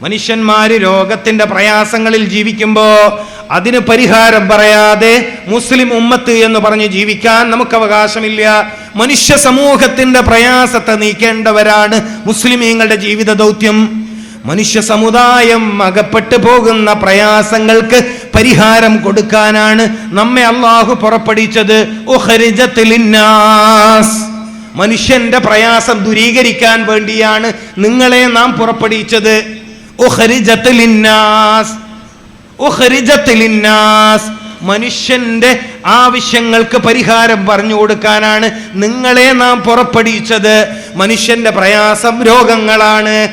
മനുഷ്യന്മാര് രോഗത്തിന്റെ പ്രയാസങ്ങളിൽ ജീവിക്കുമ്പോ അതിന് പരിഹാരം പറയാതെ മുസ്ലിം ഉമ്മത്ത് എന്ന് പറഞ്ഞ് ജീവിക്കാൻ നമുക്ക് അവകാശമില്ല മനുഷ്യ സമൂഹത്തിന്റെ പ്രയാസത്തെ നീക്കേണ്ടവരാണ് മുസ്ലിമീങ്ങളുടെ ജീവിത ദൗത്യം. മനുഷ്യ സമുദായം അകപ്പെട്ടു പോകുന്ന പ്രയാസങ്ങൾക്ക് പരിഹാരം കൊടുക്കാനാണ് നമ്മെ അള്ളാഹു ലിന്നാസ്. മനുഷ്യന്റെ പ്രയാസം ദൂരീകരിക്കാൻ വേണ്ടിയാണ് നിങ്ങളെ നാം പുറപ്പെടുവിച്ചത്. മനുഷ്യന്റെ ആവശ്യങ്ങൾക്ക് പരിഹാരം പറഞ്ഞു കൊടുക്കാനാണ് നിങ്ങളെ നാം പുറപ്പെടുവിച്ചത്. മനുഷ്യന്റെ പ്രയാസം രോഗങ്ങളാണ്.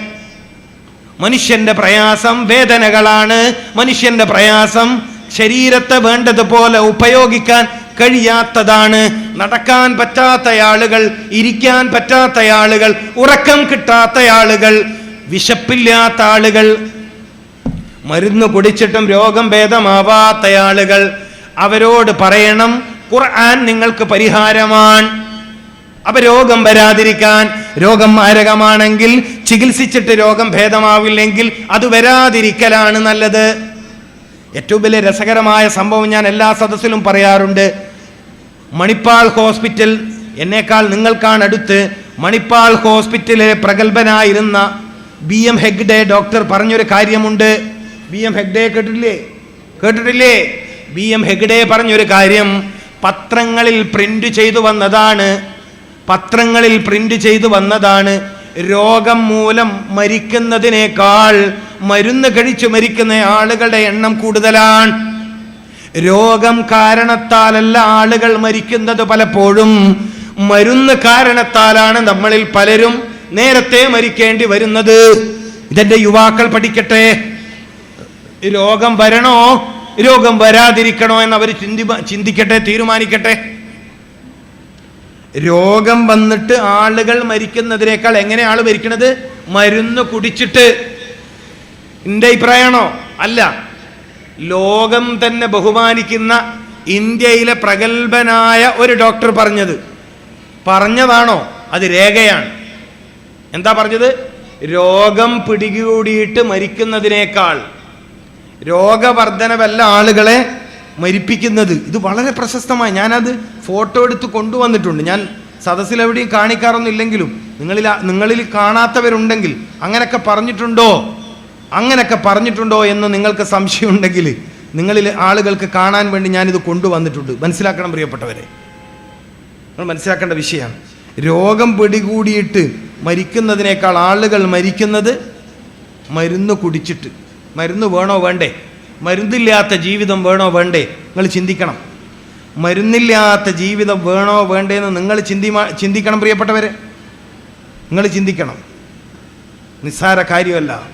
മനുഷ്യന്റെ പ്രയാസം വേദനകളാണ്. മനുഷ്യന്റെ പ്രയാസം ശരീരത്തെ വേണ്ടതുപോലെ ഉപയോഗിക്കാൻ കഴിയാത്തതാണ്. നടക്കാൻ പറ്റാത്ത ആളുകൾ ഇരിക്കാൻ പറ്റാത്ത ആളുകൾ ഉറക്കം കിട്ടാത്ത ആളുകൾ. വിശപ്പില്ലാത്ത ആളുകൾ മരുന്ന് കുടിച്ചിട്ടും രോഗം ഭേദമാവാത്ത ആളുകൾ അവരോട് പറയണം ഖുർആൻ നിങ്ങൾക്ക് പരിഹാരമാണ് അപ്പൊ രോഗം വരാതിരിക്കാൻ രോഗം മാരകമാണെങ്കിൽ ചികിത്സിച്ചിട്ട് രോഗം ഭേദമാവില്ലെങ്കിൽ അത് വരാതിരിക്കലാണ് നല്ലത്. ഏറ്റവും വലിയ രസകരമായ സംഭവം ഞാൻ എല്ലാ സദസ്സിലും പറയാറുണ്ട്. മണിപ്പാൾ ഹോസ്പിറ്റൽ എന്നേക്കാൾ നിങ്ങൾക്കാണ് അടുത്ത് മണിപ്പാൾ ഹോസ്പിറ്റലിലെ പ്രഗത്ഭനായിരുന്ന ബി എം ഹെഗ്ഡെ ഡോക്ടർ പറഞ്ഞൊരു കാര്യമുണ്ട്. ബി എം ഹെഗ്ഡെ കേട്ടിട്ടില്ലേ? കേട്ടിട്ടില്ലേ? ബി എം ഹെഗ്ഡെ പറഞ്ഞൊരു കാര്യം. പത്രങ്ങളിൽ പ്രിന്റ് ചെയ്തു വന്നതാണ്. പത്രങ്ങളിൽ പ്രിന്റ് ചെയ്തു വന്നതാണ്. രോഗം മൂലം മരിക്കുന്നതിനേക്കാൾ മരുന്ന് കഴിച്ചു മരിക്കുന്ന ആളുകളുടെ എണ്ണം കൂടുതലാണ്. രോഗം കാരണത്താലല്ല ആളുകൾ മരിക്കുന്നത് പലപ്പോഴും. മരുന്ന് കാരണത്താലാണ് നമ്മളിൽ പലരും നേരത്തെ മരിക്കേണ്ടി വരുന്നത്. ഇതെന്റെ യുവാക്കൾ പഠിക്കട്ടെ. രോഗം വരണോ? രോഗം വരാതിരിക്കണോ എന്ന് അവർ ചിന്തി ചിന്തിക്കട്ടെ തീരുമാനിക്കട്ടെ. രോഗം വന്നിട്ട് ആളുകൾ മരിക്കുന്നതിനേക്കാൾ എങ്ങനെ ആൾ മരിക്കണത്? മരുന്ന് കുടിച്ചിട്ട്. എന്റെ അഭിപ്രായമാണോ? അല്ല. ലോകം തന്നെ ബഹുമാനിക്കുന്ന ഇന്ത്യയിലെ പ്രഗത്ഭനായ ഒരു ഡോക്ടർ പറഞ്ഞത്. പറഞ്ഞതാണോ? അത് രേഖയാണ്. എന്താ പറഞ്ഞത്? രോഗം പിടികൂടിയിട്ട് മരിക്കുന്നതിനേക്കാൾ രോഗവർദ്ധനവല്ല ആളുകളെ മരിപ്പിക്കുന്നത്. ഇത് വളരെ പ്രശസ്തമായി ഞാനത് ഫോട്ടോ എടുത്ത് കൊണ്ടുവന്നിട്ടുണ്ട്. ഞാൻ സദസ്സിൽ എവിടെയും കാണിക്കാറൊന്നും ഇല്ലെങ്കിലും നിങ്ങളിൽ നിങ്ങളിൽ കാണാത്തവരുണ്ടെങ്കിൽ അങ്ങനെയൊക്കെ പറഞ്ഞിട്ടുണ്ടോ? അങ്ങനെയൊക്കെ പറഞ്ഞിട്ടുണ്ടോ എന്ന് നിങ്ങൾക്ക് സംശയമുണ്ടെങ്കിൽ നിങ്ങളിൽ ആളുകൾക്ക് കാണാൻ വേണ്ടി ഞാനിത് കൊണ്ടുവന്നിട്ടുണ്ട്. മനസ്സിലാക്കണം പ്രിയപ്പെട്ടവരെ. നിങ്ങൾ മനസ്സിലാക്കേണ്ട വിഷയമാണ് രോഗം പിടികൂടിയിട്ട് മരിക്കുന്നതിനേക്കാൾ ആളുകൾ മരിക്കുന്നത് മരുന്ന് കുടിച്ചിട്ട്. മരുന്ന് വേണോ വേണ്ടേ? മരുന്നില്ലാത്ത ജീവിതം വേണോ വേണ്ടേ? നിങ്ങൾ ചിന്തിക്കണം. മരുന്നില്ലാത്ത ജീവിതം വേണോ വേണ്ടേന്ന് നിങ്ങൾ ചിന്തി ചിന്തിക്കണം പ്രിയപ്പെട്ടവരെ. നിങ്ങൾ ചിന്തിക്കണം. നിസ്സാര കാര്യമല്ല.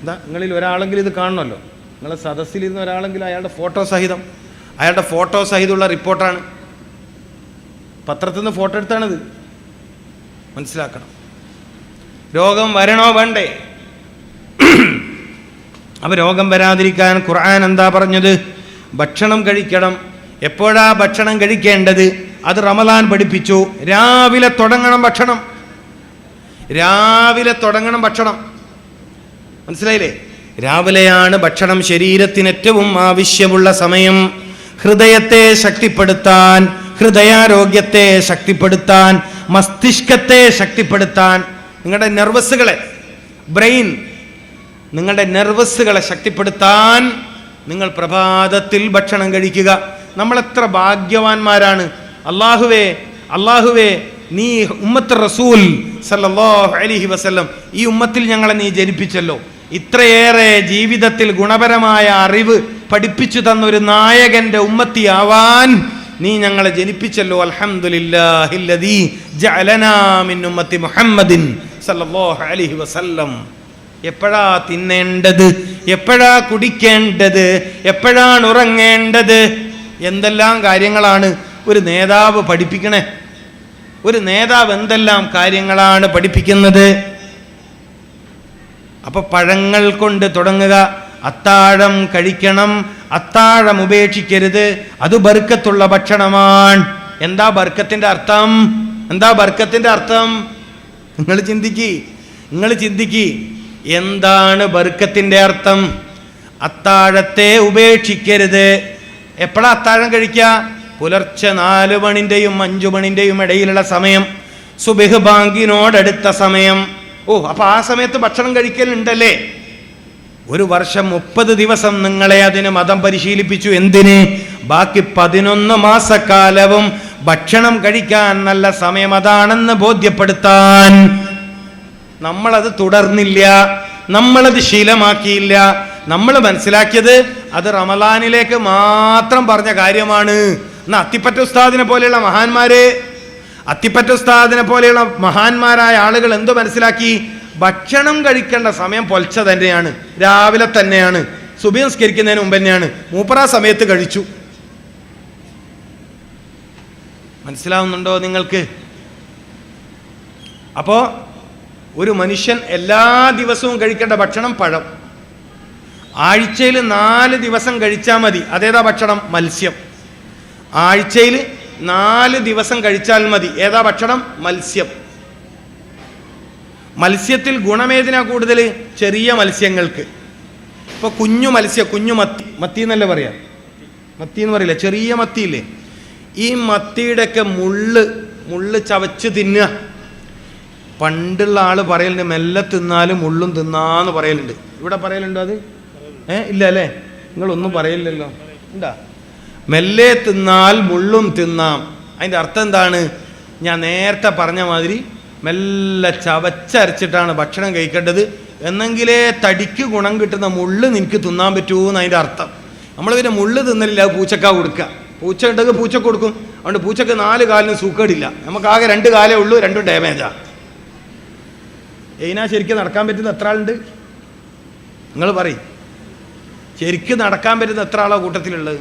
എന്താ നിങ്ങളിൽ ഒരാളെങ്കിലും ഇത് കാണണമല്ലോ. നിങ്ങളെ സദസ്സിലിരുന്ന ഒരാളെങ്കിലും അയാളുടെ ഫോട്ടോ സഹിതം അയാളുടെ ഫോട്ടോ സഹിതമുള്ള റിപ്പോർട്ടാണ്. പത്രത്തിൽ നിന്ന് ഫോട്ടോ എടുത്താണിത്. മനസ്സിലാക്കണം. രോഗം വരണോ വേണ്ടേ? അപ്പൊ രോഗം വരാതിരിക്കാൻ ഖുർആൻ എന്താ പറഞ്ഞത്? ഭക്ഷണം കഴിക്കണം. എപ്പോഴാ ഭക്ഷണം കഴിക്കേണ്ടത്? അത് റമദാൻ പഠിപ്പിച്ചു. രാവിലെ തുടങ്ങണം ഭക്ഷണം. രാവിലെ തുടങ്ങണം ഭക്ഷണം. മനസ്സിലായില്ലേ? രാവിലെയാണ് ഭക്ഷണം ശരീരത്തിന് ഏറ്റവും ആവശ്യമുള്ള സമയം. ഹൃദയത്തെ ശക്തിപ്പെടുത്താൻ ഹൃദയാരോഗ്യത്തെ ശക്തിപ്പെടുത്താൻ മസ്തിഷ്കത്തെ ശക്തിപ്പെടുത്താൻ നിങ്ങളുടെ നെർവസുകളെ ബ്രെയിൻ നിങ്ങളുടെ നെർവസുകളെ ശക്തിപ്പെടുത്താൻ നിങ്ങൾ പ്രഭാതത്തിൽ ഭക്ഷണം കഴിക്കുക. നമ്മളെത്ര ഭാഗ്യവാന്മാരാണ്. അള്ളാഹുവേ അള്ളാഹുവേ നീ ഉമ്മത്ത് റസൂൽ അലൈഹി വസല്ലം ഈ ഉമ്മത്തിൽ ഞങ്ങളെ നീ ജനിപ്പിച്ചല്ലോ. ഇത്രയേറെ ജീവിതത്തിൽ ഗുണപരമായ അറിവ് പഠിപ്പിച്ചു തന്നൊരു നായകന്റെ ഉമ്മത്തിയാവാൻ നീ ഞങ്ങളെ ജനിപ്പിച്ചല്ലോ ഉമ്മത്തി മുഹമ്മദിൻ സല്ലല്ലാഹു അലൈഹി വസല്ലം. എപ്പോഴാ തിന്നേണ്ടത്? എപ്പോഴാ കുടിക്കേണ്ടത്? എപ്പോഴാണ് ഉറങ്ങേണ്ടത്? എന്തെല്ലാം കാര്യങ്ങളാണ് ഒരു നേതാവ് പഠിപ്പിക്കണേ? ഒരു നേതാവ് എന്തെല്ലാം കാര്യങ്ങളാണ് പഠിപ്പിക്കുന്നത്? അപ്പൊ പഴങ്ങൾ കൊണ്ട് തുടങ്ങുക. അത്താഴം കഴിക്കണം അത്താഴം ഉപേക്ഷിക്കരുത്. അത് ബർക്കത്തുള്ള ഭക്ഷണമാണ്. എന്താ ബർക്കത്തിന്റെ അർത്ഥം? എന്താ ബർക്കത്തിന്റെ അർത്ഥം? നിങ്ങൾ ചിന്തിക്കി നിങ്ങൾ ചിന്തിക്കി. എന്താണ് ബർക്കത്തിന്റെ അർത്ഥം? അത്താഴത്തെ ഉപേക്ഷിക്കരുത്. എപ്പോഴാ അത്താഴം കഴിക്കുക? പുലർച്ചെ നാല് മണിന്റെയും അഞ്ചു മണിന്റെയും ഇടയിലുള്ള സമയം. സുബിഹ് ബാങ്കിനോടടുത്ത സമയം. ഓ അപ്പൊ ആ സമയത്ത് ഭക്ഷണം കഴിക്കലുണ്ടല്ലേ? ഒരു വർഷം മുപ്പത് ദിവസം നിങ്ങളെ അതിന് മതം പരിശീലിപ്പിച്ചു. എന്തിന്? ബാക്കി പതിനൊന്ന് മാസക്കാലവും ഭക്ഷണം കഴിക്കാൻ നല്ല സമയം അതാണെന്ന് ബോധ്യപ്പെടുത്താൻ. നമ്മളത് തുടർന്നില്ല. നമ്മളത് ശീലമാക്കിയില്ല. നമ്മൾ മനസ്സിലാക്കിയത് അത് റമലാനിലേക്ക് മാത്രം പറഞ്ഞ കാര്യമാണ്. എന്നാ അത്തിപ്പറ്റ ഉസ്താദിനെ പോലെയുള്ള മഹാന്മാര്? അത്തിപ്പറ്റ ഉസ്താദിനെ പോലെയുള്ള മഹാന്മാരായ ആളുകൾ എന്തോ മനസ്സിലാക്കി? ഭക്ഷണം കഴിക്കേണ്ട സമയം പൊലച്ച തന്നെയാണ് രാവിലെ തന്നെയാണ് സുബി നിസ്കരിക്കുന്നതിന് മുമ്പ് തന്നെയാണ് മൂപ്പറ സമയത്ത് കഴിച്ചു. മനസ്സിലാവുന്നുണ്ടോ നിങ്ങൾക്ക്? അപ്പോ ഒരു മനുഷ്യൻ എല്ലാ ദിവസവും കഴിക്കേണ്ട ഭക്ഷണം പഴം. ആഴ്ചയിൽ നാല് ദിവസം കഴിച്ചാൽ മതി അതേതാ ഭക്ഷണം? മത്സ്യം. ആഴ്ചയിൽ നാല് ദിവസം കഴിച്ചാൽ മതി ഏതാ ഭക്ഷണം? മത്സ്യം. മത്സ്യത്തിൽ ഗുണമേതിനാ കൂടുതൽ ചെറിയ മത്സ്യങ്ങൾക്ക്. ഇപ്പൊ കുഞ്ഞു മത്സ്യം കുഞ്ഞു മത്തി. മത്തി എന്നല്ലേ പറയാം? മത്തി എന്ന് പറയില്ല? ചെറിയ മത്തിയില്ലേ? ഈ മത്തിയുടെയൊക്കെ മുള്ള് മുള്ള് ചവച്ച് തിന്നുക. പണ്ടുള്ള ആൾ പറയലുണ്ട് മെല്ലെ തിന്നാലും മുള്ളും തിന്നാന്ന് പറയലുണ്ട്. ഇവിടെ പറയലുണ്ടോ അത്? ഏ ഇല്ല അല്ലേ? നിങ്ങളൊന്നും പറയില്ലല്ലോ. ഉണ്ടാ? മെല്ലെ തിന്നാൽ മുള്ളും തിന്നാം. അതിന്റെ അർത്ഥം എന്താണ്? ഞാൻ നേരത്തെ പറഞ്ഞ മാതിരി മെല്ലെ ചവച്ചരച്ചിട്ടാണ് ഭക്ഷണം കഴിക്കേണ്ടത്. എന്നെങ്കിലേ തടിക്ക് ഗുണം കിട്ടുന്ന മുള്ള് നിനക്ക് തിന്നാൻ പറ്റൂ എന്ന് അതിന്റെ അർത്ഥം. നമ്മൾ പിന്നെ മുള്ള് തിന്നലില്ല പൂച്ചക്ക കൊടുക്കുക പൂച്ച ഉണ്ടെങ്കിൽ പൂച്ച കൊടുക്കും. അതുകൊണ്ട് പൂച്ചക്ക് നാല് കാലിന് സൂക്കേടില്ല നമുക്കാകെ രണ്ട് കാലേ ഉള്ളൂ രണ്ടും ഡാമേജാ എയിനാ ശരിക്കും നടക്കാൻ പറ്റുന്ന എത്ര ആളുണ്ട്? നിങ്ങൾ പറയും. ശരിക്കും നടക്കാൻ പറ്റുന്ന എത്ര ആളാണ് കൂട്ടത്തിലുള്ളത്?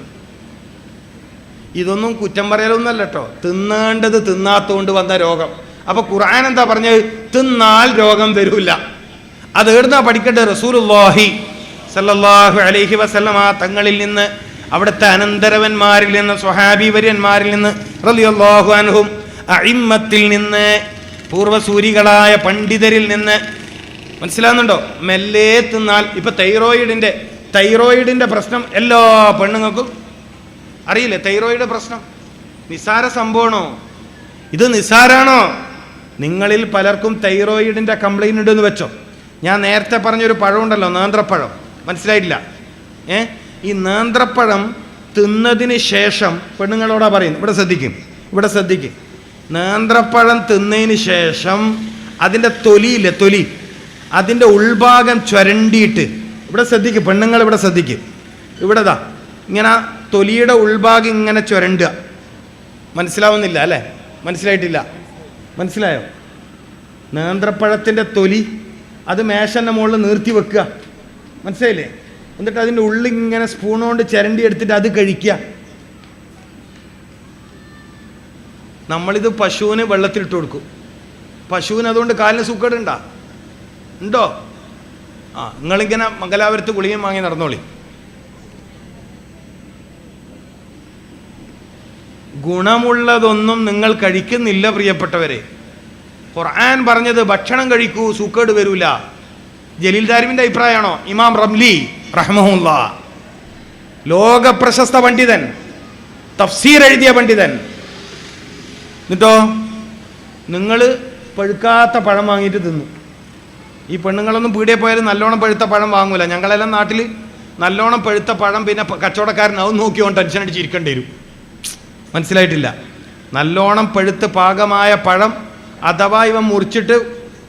ഇതൊന്നും കുറ്റം പറയലൊന്നല്ല കേട്ടോ. തിന്നേണ്ടത് തിന്നാത്തോണ്ട് വന്ന രോഗം. അപ്പൊ ഖുർആൻ എന്താ പറഞ്ഞത്? തിന്നാൽ രോഗം വരൂല. അത് എവിടുന്നാ പഠിക്കേണ്ടത്? റസൂലുള്ളാഹി സല്ലല്ലാഹു അലൈഹി വസല്ലമ തങ്ങളിൽ നിന്ന് അവിടുത്തെ അനന്തരവന്മാരിൽ നിന്ന് സ്വഹാബി വര്യന്മാരിൽ നിന്ന് റളിയല്ലാഹു അൻഹും അഇമ്മത്തിൽ നിന്ന് പൂർവസൂരികളായ പണ്ഡിതരിൽ നിന്ന്. മനസ്സിലാകുന്നുണ്ടോ മെല്ലെ തിന്നാൽ ഇപ്പൊ തൈറോയിഡിന്റെ തൈറോയിഡിന്റെ പ്രശ്നം എല്ലാ പെണ്ണുങ്ങൾക്കും അറിയില്ലേ? തൈറോയിഡ് പ്രശ്നം. നിസാര സംഭവമാണോ? ഇത് നിസാരാണോ? നിങ്ങളിൽ പലർക്കും തൈറോയിഡിന്റെ കംപ്ലൈന്റ് ഉണ്ടെന്ന് വെച്ചോ. ഞാൻ നേരത്തെ പറഞ്ഞൊരു പഴമുണ്ടല്ലോ നേന്ത്രപ്പഴം. മനസ്സിലായിട്ടില്ല? ഏ? ഈ നേന്ത്രപ്പഴം തിന്നതിന് ശേഷം പെണ്ണുങ്ങളോടാ പറയുന്നത് ഇവിടെ ശ്രദ്ധിക്കും ഇവിടെ ശ്രദ്ധിക്കും. നേന്ത്രപ്പഴം തിന്നതിന് ശേഷം അതിന്റെ തൊലിയില്ലേ തൊലി? അതിന്റെ ഉൾഭാഗം ചുരണ്ടിയിട്ട്. ഇവിടെ ശ്രദ്ധിക്കും പെണ്ണുങ്ങൾ ഇവിടെ ശ്രദ്ധിക്കും. ഇവിടെതാ ഇങ്ങനെ തൊലിയുടെ ഉൾഭാഗം ഇങ്ങനെ ചുരണ്ടുക. മനസ്സിലാവുന്നില്ല അല്ലേ? മനസ്സിലായിട്ടില്ല. മനസ്സിലായോ? നേന്ത്രപ്പഴത്തിന്റെ തൊലി അത് മേശന്റെ മുകളിൽ നിർത്തി വെക്കുക. മനസ്സിലായില്ലേ? എന്നിട്ട് അതിന്റെ ഉള്ളിൽ ഇങ്ങനെ സ്പൂൺ കൊണ്ട് ചിരണ്ടി എടുത്തിട്ട് അത് കഴിക്കുക. നമ്മളിത് പശുവിന് വെള്ളത്തിലിട്ട് കൊടുക്കും. പശുവിന് അതുകൊണ്ട് കാലിന് സൂക്കേടുണ്ടോ ഉണ്ടോ? ആ നിങ്ങളിങ്ങനെ മംഗലാപുരത്ത് ഗുളികയും വാങ്ങി നടന്നോളി. ഗുണമുള്ളതൊന്നും നിങ്ങൾ കഴിക്കുന്നില്ല പ്രിയപ്പെട്ടവരെ. ഖുർആൻ പറഞ്ഞത് ഭക്ഷണം കഴിക്കൂ സൂക്കേട് വരൂല. ജലീൽ ദാരിമിന്റെ അഭിപ്രായമാണോ? ഇമാം റംലി റഹ്മുല്ല ലോക പ്രശസ്ത പണ്ഡിതൻ തഫ്സീർ എഴുതിയ പണ്ഡിതൻ. എന്നിട്ടോ? നിങ്ങൾ പഴുക്കാത്ത പഴം വാങ്ങിയിട്ട് തിന്നു. ഈ പെണ്ണുങ്ങളൊന്നും പീടിയെ പോയാലും നല്ലോണം പഴുത്ത പഴം വാങ്ങൂല. ഞങ്ങളെല്ലാം നാട്ടിൽ നല്ലോണം പഴുത്ത പഴം പിന്നെ അത് നോക്കിയോണ്ട് ടെൻഷൻ അടിച്ച് ഇരിക്കേണ്ടി വരും. മനസ്സിലായിട്ടില്ല. നല്ലോണം പഴുത്ത് പാകമായ പഴം അഥവാ ഇവൻ മുറിച്ചിട്ട്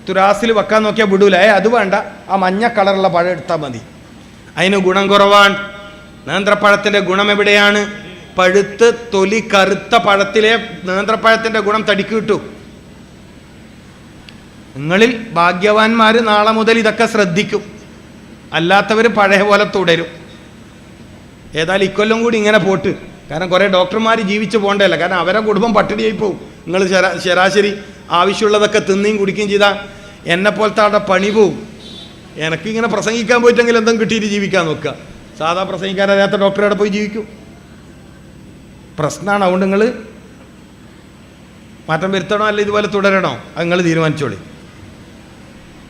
തുരാസിൽ വെക്കാൻ നോക്കിയാൽ വിടൂല. ഏ അത് വേണ്ട. ആ മഞ്ഞ കളറുള്ള പഴം എടുത്താൽ മതി. അതിന് ഗുണം കുറവാണ്. നേന്ത്രപ്പഴത്തിന്റെ ഗുണം എവിടെയാണ്? പഴുത്ത് തൊലി കറുത്ത പഴത്തിലെ നേന്ത്രപ്പഴത്തിന്റെ ഗുണം തടിക്ക് കിട്ടൂ. നിങ്ങളിൽ ഭാഗ്യവാന്മാർ നാളെ മുതൽ ഇതൊക്കെ ശ്രദ്ധിക്കും. അല്ലാത്തവർ പഴയ പോലെ തുടരും. ഏതായാലും ഇക്കൊല്ലം കൂടി ഇങ്ങനെ പോട്ട്. കാരണം കുറേ ഡോക്ടർമാർ ജീവിച്ച് പോകേണ്ടതല്ല. കാരണം അവരെ കുടുംബം പട്ടിണിയായി പോകും നിങ്ങൾ ശരാ ശരാശരി ആവശ്യമുള്ളതൊക്കെ തിന്നുകയും കുടിക്കുകയും ചെയ്താൽ എന്നെ പോലത്തെ അവിടെ പണി പോവും. എനിക്കിങ്ങനെ പ്രസംഗിക്കാൻ പോയിട്ടെങ്കിൽ എന്തെങ്കിലും കിട്ടിയിട്ട് ജീവിക്കാൻ നോക്കുക. സാധാ പ്രസംഗിക്കാൻ അറിയാത്ത ഡോക്ടറെ പോയി ജീവിക്കും? പ്രശ്നമാണ് അതുകൊണ്ട് നിങ്ങൾ മാറ്റം വരുത്തണോ? അല്ല ഇതുപോലെ തുടരണോ? അത് നിങ്ങൾ തീരുമാനിച്ചോളി.